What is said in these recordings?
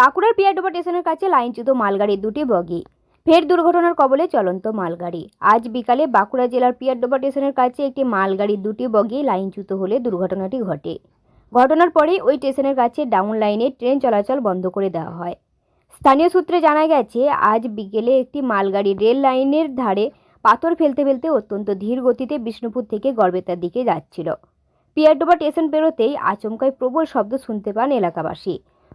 বাঁকুড়ার পিয়াডোবা স্টেশনের কাছে লাইনচ্যুত মালগাড়ির দুটি বগি। ফের দুর্ঘটনার কবলে চলন্ত মালগাড়ি। আজ বিকালে বাঁকুড়া জেলার পিয়াডোবা স্টেশনের কাছে একটি মালগাড়ির দুটি বগি লাইনচ্যুত হলে দুর্ঘটনাটি ঘটে। ঘটনার পরেই ওই স্টেশনের কাছে ডাউন লাইনে ট্রেন চলাচল বন্ধ করে দেওয়া হয়। স্থানীয় সূত্রে জানা গেছে, আজ বিকেলে একটি মালগাড়ি রেল লাইনের ধারে পাথর ফেলতে ফেলতে অত্যন্ত ধীর গতিতে বিষ্ণুপুর থেকে গড়বেতার দিকে যাচ্ছিল। পিয়ারডোবা স্টেশন পেরোতেই আচমকায় প্রবল শব্দ শুনতে পান এলাকাবাসী।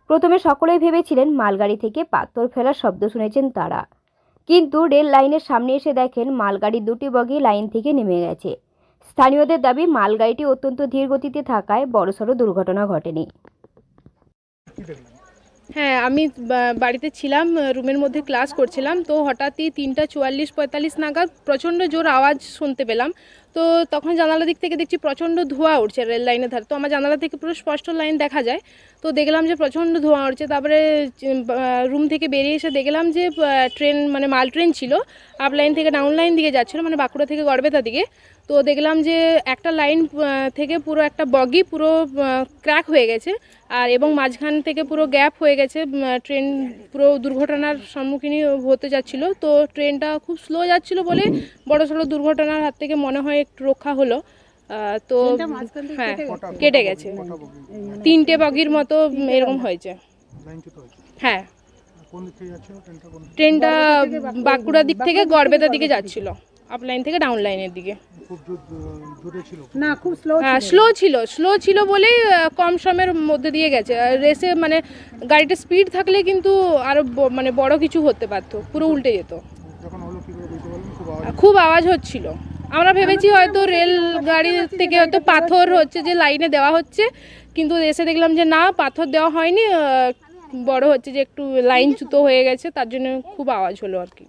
প্রথমে সকলেই ভেবেছিলেন মালগাড়ি থেকে পাথর ফেলার শব্দ শুনেছেন তারা। কিন্তু রেল লাইনের সামনে এসে দেখেন মালগাড়ি দুটি বগি লাইন থেকে নেমে গেছে। স্থানীয়দের দাবি, মালগাড়িটি অত্যন্ত ধীর গতিতে থাকায় বড়সড় দুর্ঘটনা ঘটেনি। হ্যাঁ আমি বাড়িতে ছিলাম, রুমের মধ্যে ক্লাস করছিলাম, তো হঠাৎই তিনটা চুয়াল্লিশ পঁয়তাল্লিশ নাগাদ প্রচণ্ড জোর আওয়াজ শুনতে পেলাম। তো তখন জানালা দিক থেকে দেখছি প্রচণ্ড ধোঁয়া উঠছে রেল লাইনের ধারে। তো আমার জানালা থেকে পুরো স্পষ্ট লাইন দেখা যায়। তো দেখলাম যে প্রচণ্ড ধোঁয়া উঠছে। তারপরে রুম থেকে বেরিয়ে এসে দেখলাম যে ট্রেন মানে মাল ট্রেন ছিল। আপ লাইন থেকে ডাউন লাইন দিকে যাচ্ছিল মানে বাঁকুড়া থেকে গড়বেতা দিকে। তো দেখলাম যে একটা লাইন থেকে পুরো একটা বগি পুরো ক্র্যাক হয়ে গেছে। আর এবং মাঝখান থেকে পুরো গ্যাপ হয়ে গেছে ট্রেন পুরো দুর্ঘটনার সম্মুখীন হতে যাচ্ছিল। তো ট্রেনটা খুব স্লো যাচ্ছিল বলে বড় সড়ো দুর্ঘটনার হাত থেকে মনে হয় একটু রক্ষা হলো। তো হ্যাঁ কেটে গেছে। তিনটে বগির মতো এরকম হয়েছে। হ্যাঁ। ট্রেনটা বাঁকুড়ার দিক থেকে গড়বেতা দিকে যাচ্ছিল। আপ লাইন থেকে ডাউন লাইনের দিকে। জোরে ছিল? না খুব স্লো স্লো ছিল। স্লো ছিল বলেই কম সময়ের মধ্যে দিয়ে গেছে। রেসে মানে গাড়িটা স্পিড থাকলে কিন্তু আরও মানে বড় কিছু হতে পারতো পুরো উল্টে যেত। খুব আওয়াজ হচ্ছিল। আমরা ভেবেছি হয়তো রেল গাড়ি থেকে হয়তো পাথর হচ্ছে যে লাইনে দেওয়া হচ্ছে, কিন্তু এসে দেখলাম যে না, পাথর দেওয়া হয়নি বড় হচ্ছে যে একটু লাইন চুতো হয়ে গেছে, তার জন্য খুব আওয়াজ হলো আর কি।